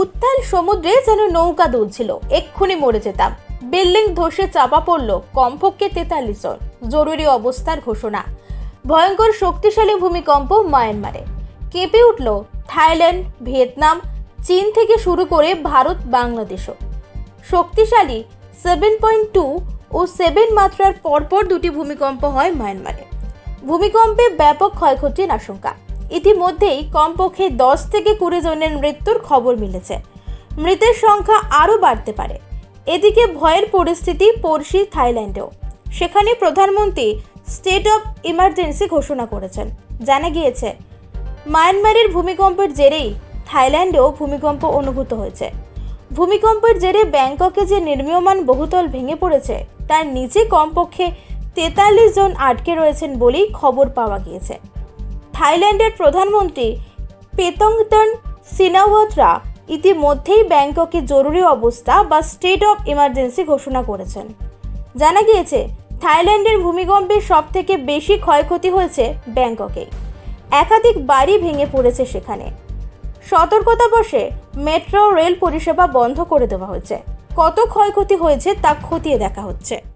উত্তাল সমুদ্রে যেন নৌকা দুলছিল। এক্ষুনি মরে যেতাম। বিল্ডিং ধসে চাপা পড়ল কমপক্ষে তেতাল্লিশ জন। জরুরি অবস্থার ঘোষণা। ভয়ঙ্কর শক্তিশালী ভূমিকম্প মায়ানমারে। কেঁপে উঠল থাইল্যান্ড, ভিয়েতনাম, চীন থেকে শুরু করে ভারত, বাংলাদেশও। শক্তিশালী সেভেন পয়েন্ট টু ও সেভেন মাত্রার পরপর দুটি ভূমিকম্প হয় মায়ানমারে। ভূমিকম্পে ব্যাপক ক্ষয়ক্ষতির আশঙ্কা। ইতিমধ্যেই কমপক্ষে দশ থেকে কুড়ি জনের মৃত্যুর খবর মিলেছে। মৃতের সংখ্যা আরও বাড়তে পারে। এদিকে ভয়ের পরিস্থিতি পড়শি থাইল্যান্ডেও। সেখানে প্রধানমন্ত্রী স্টেট অফ ইমার্জেন্সি ঘোষণা করেছেন। জানা গিয়েছে, মায়ানমারের ভূমিকম্পের জেরেই থাইল্যান্ডেও ভূমিকম্প অনুভূত হয়েছে। ভূমিকম্পের জেরে ব্যাংককে যে নির্মীয়মান বহুতল ভেঙে পড়েছে, তার নিচে কমপক্ষে তেতাল্লিশ জন আটকে রয়েছেন বলেই খবর পাওয়া গিয়েছে। থাইল্যান্ডের প্রধানমন্ত্রী পেতংতন সিনাওয়াতরা ইতিমধ্যেই ব্যাংককে জরুরি অবস্থা বা স্টেট অফ ইমার্জেন্সি ঘোষণা করেছেন। জানা গিয়েছে, থাইল্যান্ডের ভূমিকম্পে সব থেকে বেশি ক্ষয়ক্ষতি হয়েছে ব্যাংককে। একাধিক বাড়ি ভেঙে পড়েছে সেখানে। সতর্কতা বসে মেট্রো, রেল পরিষেবা বন্ধ করে দেওয়া হয়েছে। কত ক্ষয়ক্ষতি হয়েছে তা খতিয়ে দেখা হচ্ছে।